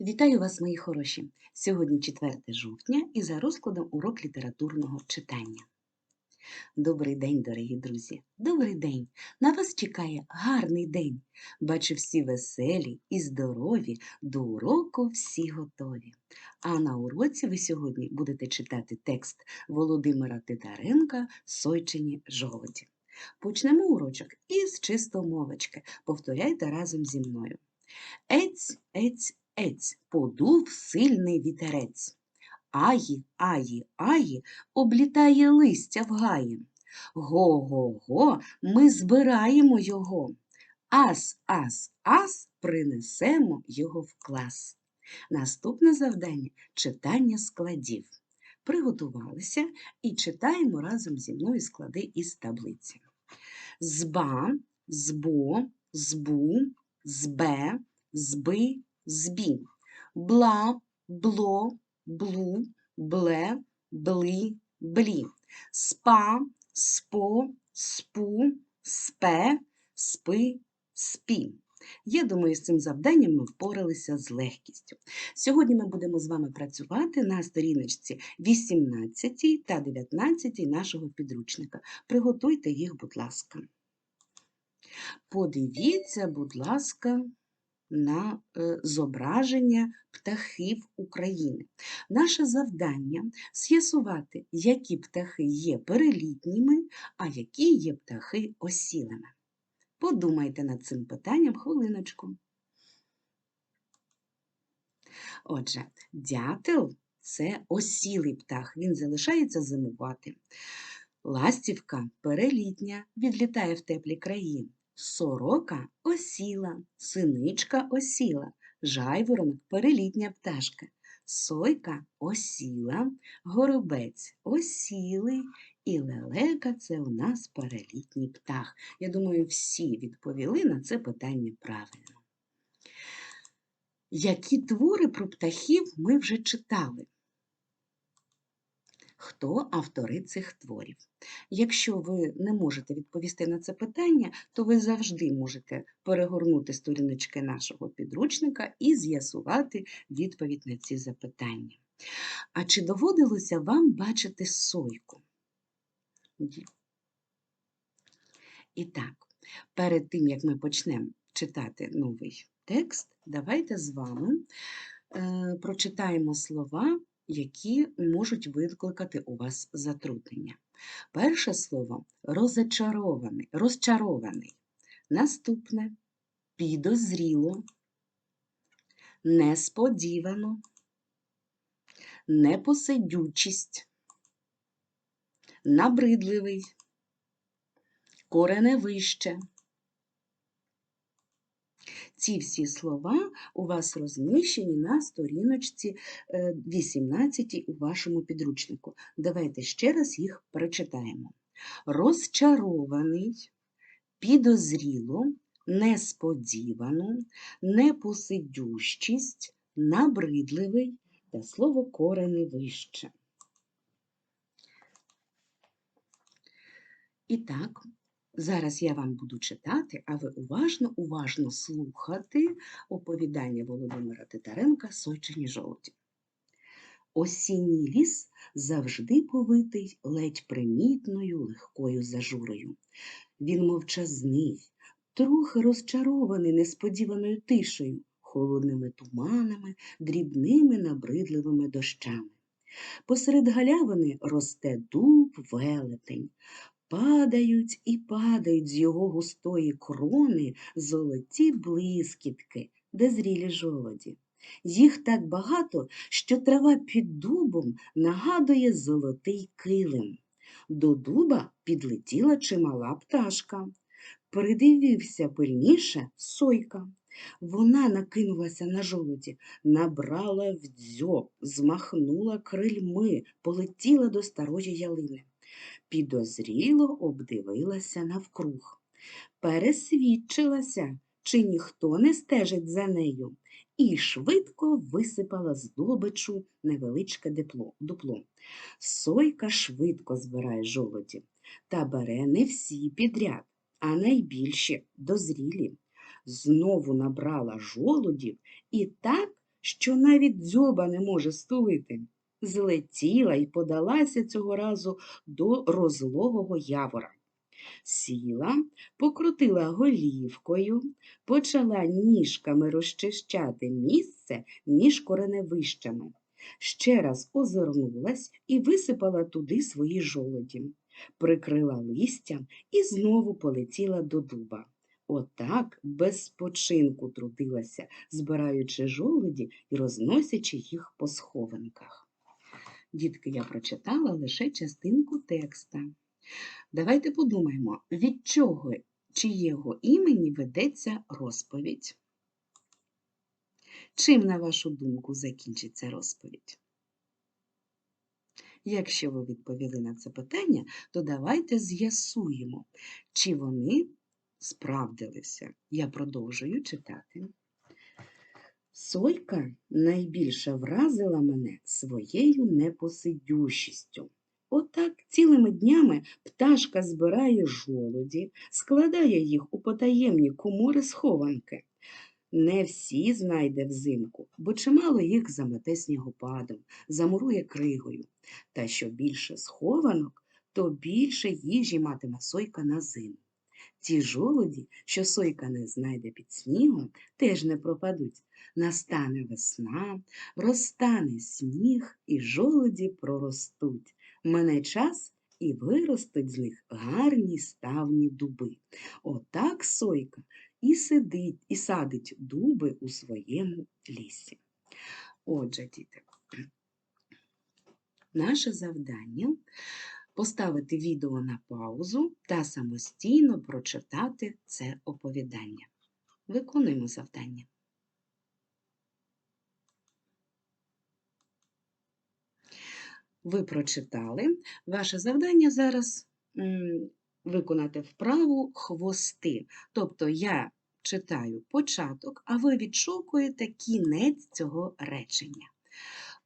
Вітаю вас, мої хороші! Сьогодні 4 жовтня і за розкладом урок літературного читання. Добрий день, дорогі друзі! Добрий день! На вас чекає гарний день. Бачу всі веселі і здорові, до уроку всі готові. А на уроці ви сьогодні будете читати текст Володимира Титаренка Сойчині жолоді. Почнемо урочок із чистомовочки. Повторяйте разом зі мною. Ець, ець, ець, подув сильний вітерець. Аї, аї, аї, облітає листя в гаї. Го-го-го, ми збираємо його. Ас, ас, ас, принесемо його в клас. Наступне завдання читання складів. Приготувалися і читаємо разом зі мною склади із таблиці. Зба, збо, збу, збе, зби, збі. Бла, бло, блу, бле, бли, блі. Спа, спо, спу, спе, спи, спі. Я думаю, з цим завданням ми впоралися з легкістю. Сьогодні ми будемо з вами працювати на сторіночці 18 та 19 нашого підручника. Приготуйте їх, будь ласка. Подивіться, будь ласка, на е, зображення птахів України. Наше завдання з'ясувати, які птахи є перелітніми, а які є птахи осілими. Подумайте над цим питанням хвилиночку. Отже, дятел це осілий птах, він залишається зимувати. Ластівка перелітня, відлітає в теплі краї. Сорока осіла, синичка осіла, жайворонок перелітня пташка. Сойка осіла, горобець осілий і лелека це у нас перелітній птах. Я думаю, всі відповіли на це питання правильно. Які твори про птахів ми вже читали? Хто автори цих творів? Якщо ви не можете відповісти на це питання, то ви завжди можете перегорнути сторіночки нашого підручника і з'ясувати відповідь на ці запитання. А чи доводилося вам бачити сойку? І так, перед тим, як ми почнемо читати новий текст, давайте з вами е, прочитаємо слова які можуть викликати у вас затруднення. Перше слово розочарований, розчарований. Наступне підозріло, несподівано, непосидючість, набридливий, кореневище. Ці всі слова у вас розміщені на сторіночці 18 е, у вашому підручнику. Давайте ще раз їх прочитаємо. Розчарований, підозріло, несподівано, непосидющість, набридливий та слово корене вище. І так, Зараз я вам буду читати, а ви уважно, уважно слухати оповідання Володимира Титаренка Сойчині жовті. Осінній ліс завжди повитий ледь примітною легкою зажурою. Він мовчазний, трохи розчарований несподіваною тишею, холодними туманами, дрібними набридливими дощами. Посеред галявини росте дуб велетень, Падають і падають з його густої крони золоті блискітки, де зрілі жолоді. Їх так багато, що трава під дубом нагадує золотий килим. До дуба підлетіла чимала пташка. Придивився пильніше сойка. Вона накинулася на жолоді, набрала в дзьоб, змахнула крильми, полетіла до старої ялини підозріло обдивилася навкруг, пересвідчилася, чи ніхто не стежить за нею, і швидко висипала здобичу невеличке дупло. Сойка швидко збирає жолоді та бере не всі підряд, а найбільші дозрілі. Знову набрала жолудів і так що навіть дзьоба не може стулити. Злетіла і подалася цього разу до розлогого явора. Сіла, покрутила голівкою, почала ніжками розчищати місце між кореневищами. Ще раз озирнулась і висипала туди свої жолоді, прикрила листям і знову полетіла до дуба. Отак без спочинку трудилася, збираючи жолоді і розносячи їх по схованках. Дітки, я прочитала лише частинку текста. Давайте подумаємо, від чого чиєго імені ведеться розповідь. Чим, на вашу думку, закінчиться розповідь? Якщо ви відповіли на це питання, то давайте з'ясуємо, чи вони справдилися. Я продовжую читати. Сойка найбільше вразила мене своєю непосидющістю. Отак цілими днями пташка збирає жолуді, складає їх у потаємні комори схованки. Не всі знайде взимку, бо чимало їх замете снігопадом, замурує кригою. Та що більше схованок, то більше їжі матиме сойка на зиму. Ті жолуді, що сойка не знайде під снігом, теж не пропадуть. Настане весна, розтане сніг, і жолуді проростуть. Мене час і виростуть з них гарні ставні дуби. Отак сойка і сидить, і садить дуби у своєму лісі. Отже, діти, наше завдання поставити відео на паузу та самостійно прочитати це оповідання. Виконуємо завдання. Ви прочитали. Ваше завдання зараз виконати вправу хвости. Тобто я читаю початок, а ви відшукуєте кінець цього речення.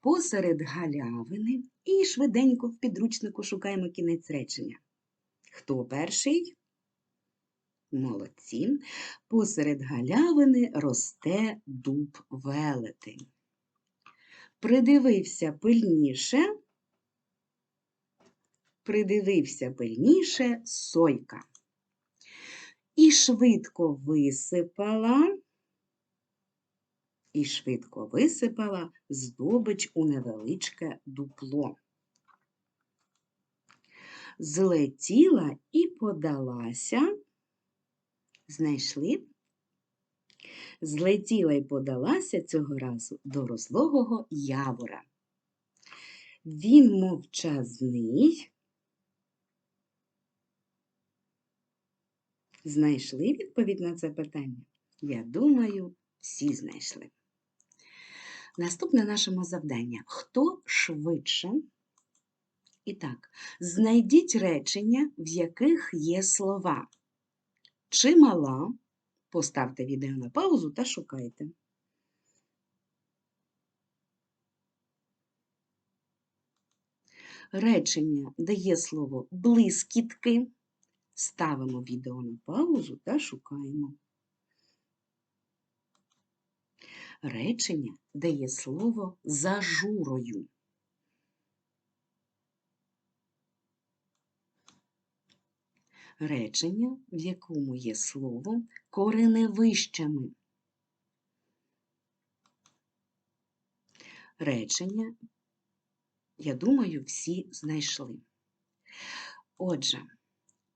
Посеред галявини і швиденько в підручнику шукаємо кінець речення. Хто перший? Молодці. Посеред галявини росте дуб велетень. Придивився пильніше, придивився пильніше сойка. І швидко висипала, і швидко висипала здобич у невеличке дупло. Злетіла і подалася, знайшли, злетіла і подалася цього разу до розлогого явора. Він мовчазний. Знайшли відповідь на це питання? Я думаю, всі знайшли. Наступне нашому завдання. Хто швидше? І так, знайдіть речення, в яких є слова. Чимала. Поставте відео на паузу та шукайте. Речення дає слово блискітки. Ставимо відео на паузу та шукаємо. Речення дає слово зажурою. Речення, в якому є слово кореневищами. Речення, я думаю, всі знайшли. Отже,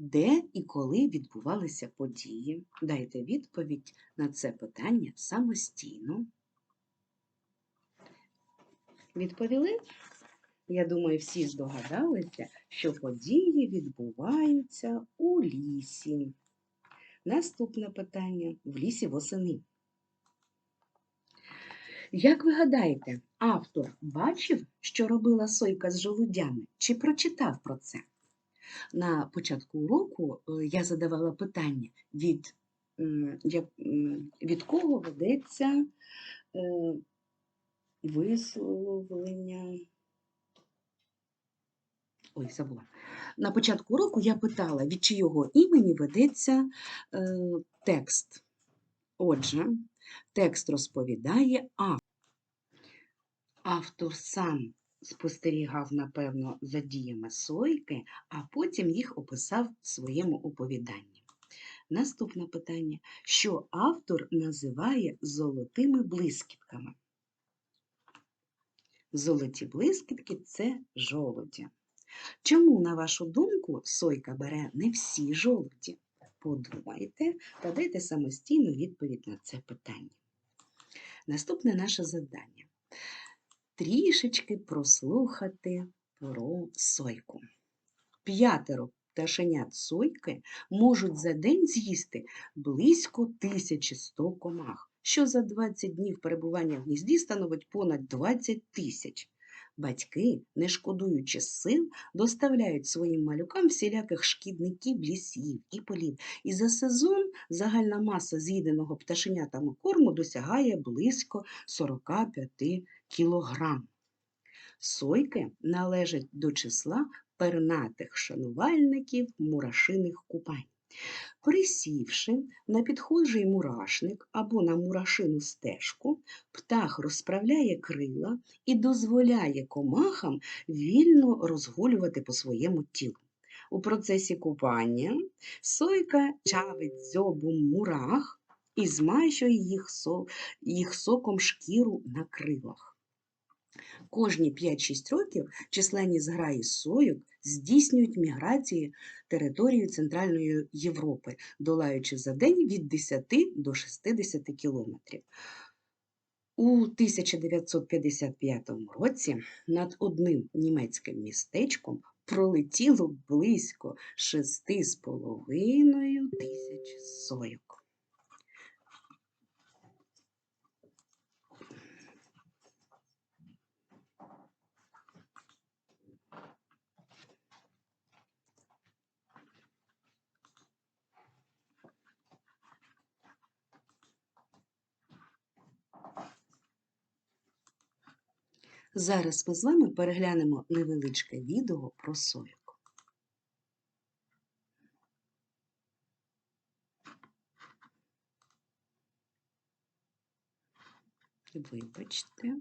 де і коли відбувалися події? Дайте відповідь на це питання самостійно. Відповіли? Я думаю, всі здогадалися, що події відбуваються у лісі. Наступне питання в лісі восени. Як ви гадаєте, автор бачив, що робила сойка з жолудями, чи прочитав про це? На початку уроку е, я задавала питання, від, від кого ведеться е, висловлення. Ой, забула. На початку уроку я питала, від чийого імені ведеться е, текст. Отже, текст розповідає, а Автор сам спостерігав, напевно, за діями сойки, а потім їх описав в своєму оповіданні. Наступне питання: що автор називає золотими блискітками? Золоті блискітки це жолуді. Чому, на вашу думку, сойка бере не всі жолуді? Подумайте та дайте самостійну відповідь на це питання. Наступне наше завдання трішечки прослухати про сойку. П'ятеро пташенят сойки можуть за день з'їсти близько 1100 комах, що за 20 днів перебування в гнізді становить понад 20 тисяч. Батьки, не шкодуючи сил, доставляють своїм малюкам всіляких шкідників лісів і полів. І за сезон загальна маса з'їденого пташенятами корму досягає близько 45 кілограм. Сойки належать до числа пернатих шанувальників мурашиних купань. Присівши на підхожий мурашник або на мурашину стежку, птах розправляє крила і дозволяє комахам вільно розгулювати по своєму тілу. У процесі купання сойка чавить дзьобом мурах і змащує їх, соком шкіру на крилах. Кожні 5-6 років численні зграї сойок здійснюють міграції територією Центральної Європи, долаючи за день від 10 до 60 кілометрів. У 1955 році над одним німецьким містечком пролетіло близько 6,5 тисяч сойок. Зараз ми з вами переглянемо невеличке відео про сою. Вибачте.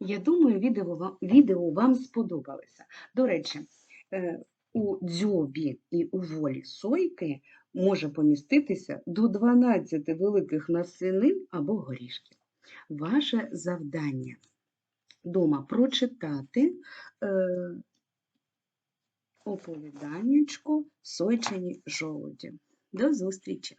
Я думаю, відео вам, відео вам сподобалося. До речі, е, у дзьобі і у волі сойки може поміститися до 12 великих насінин або горішків. Ваше завдання дома прочитати е, оповіданнячко сойчині жолуді. До зустрічі!